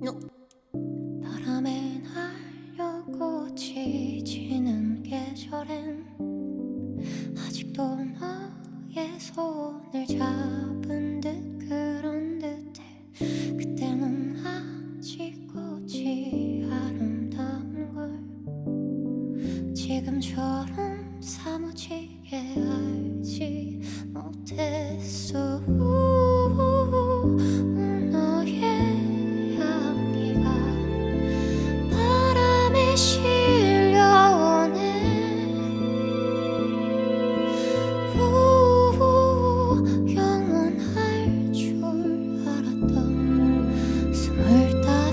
No. 바람에 날려고 지치는 계절엔 아직도 너의 손을 잡은 듯 그런 듯해 그때는 아직 꽃이 아름다운 걸 지금처럼 사무치게 알지 못했어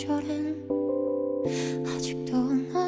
계절엔 아직도 너